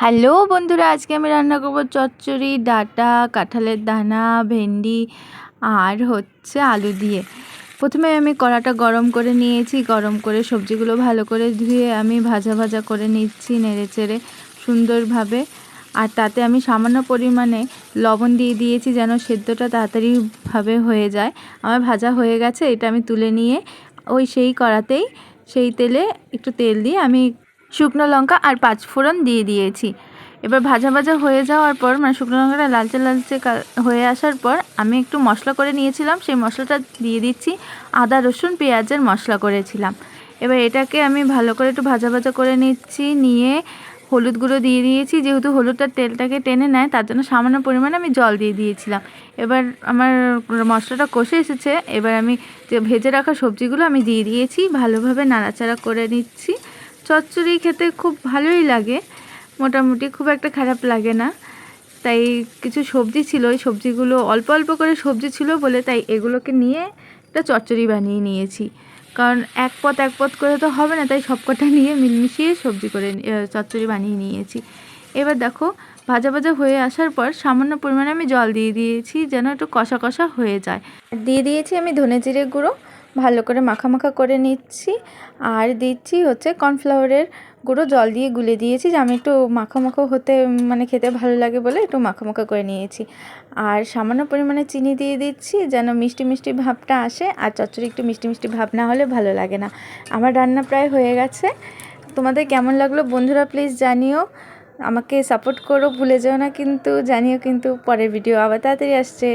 Hello বন্ধুরা, আজকে আমি রান্না করব চচ্চড়ি, ডাটা, কাঁঠালের দানা, ভেন্ডি আর হচ্ছে আলু দিয়ে। প্রথমে আমি কড়াটা গরম করে নিয়েছি, গরম করে সবজিগুলো ভালো করে ধুয়ে আমি ভাজা ভাজা করে নিচ্ছি নেড়ে চেড়ে সুন্দরভাবে। আর তাতে আমি সামান্য পরিমাণে লবণ দিয়ে দিয়েছি যেন সেদ্ধটা তাড়াতাড়িভাবে হয়ে যায়। আমার ভাজা হয়ে গেছে, এটা আমি তুলে নিয়ে ওই সেই কড়াতেই সেই তেলে একটু তেল দিয়ে আমি শুকনো লঙ্কা আর পাঁচ ফোড়ন দিয়ে দিয়েছি। এবার ভাজা ভাজা হয়ে যাওয়ার পর মানে শুকনো লঙ্কাটা লালচে লালচে হয়ে আসার পর আমি একটু মশলা করে নিয়েছিলাম। সেই মশলাটা দিয়ে দিচ্ছি আদা, রসুন, পেঁয়াজের মশলা করেছিলাম। এবার এটাকে আমি ভালো করে একটু ভাজা ভাজা করে নিচ্ছি, নিয়ে হলুদ গুঁড়ো দিয়ে দিয়েছি। যেহেতু হলুদটা তেলটাকে টেনে নেয়, তার জন্য সামান্য পরিমাণে আমি জল দিয়ে দিয়েছিলাম। এবার আমার মশলাটা কষে এসেছে। এবার আমি যে ভেজে রাখা সবজিগুলো আমি দিয়ে দিয়েছি। ভালোভাবে নাড়াচাড়া করে নিচ্ছি। চচ্চড়ি খেতে খুব ভালোই লাগে। মোটামুটি খুব একটা খারাপ লাগে না। তাই কিছু সবজি ছিল, ওই সবজিগুলো অল্প অল্প করে সবজি ছিল বলে তাই এগুলোকে নিয়ে একটা চচ্চড়ি বানিয়ে নিয়েছি। কারণ এক পথ এক পথ করে তো হবে না, তাই সবকটা নিয়ে মিলমিশিয়ে সবজি করে চচ্চড়ি বানিয়ে নিয়েছি। এবার দেখো, ভাজা ভাজা হয়ে আসার পর সামান্য পরিমাণে আমি জল দিয়ে দিয়েছি যেন একটু কষা কষা হয়ে যায়। দিয়ে দিয়েছি আমি ধনে জিরে গুঁড়ো ভালো করে মাখা মাখা করে নিচ্ছি। আর দিচ্ছি হচ্ছে কর্নফ্লাওয়ারের গুঁড়ো, জল দিয়ে গুলে দিয়েছি যে আমি একটু মাখা মাখো হতে মানে খেতে ভালো লাগে বলে একটু মাখা মাখা করে নিয়েছি। আর সামান্য পরিমাণে চিনি দিয়ে দিচ্ছি যেন মিষ্টি মিষ্টি ভাবটা আসে। আর চচ্চড়ি একটু মিষ্টি মিষ্টি ভাব না হলে ভালো লাগে না। আমার রান্না প্রায় হয়ে গেছে। তোমাদের কেমন লাগল বন্ধুরা প্লিজ জানিও। আমাকে সাপোর্ট করো, ভুলে যেও না কিন্তু, জানিও কিন্তু পরের ভিডিও আবার তাড়াতাড়ি আসছে।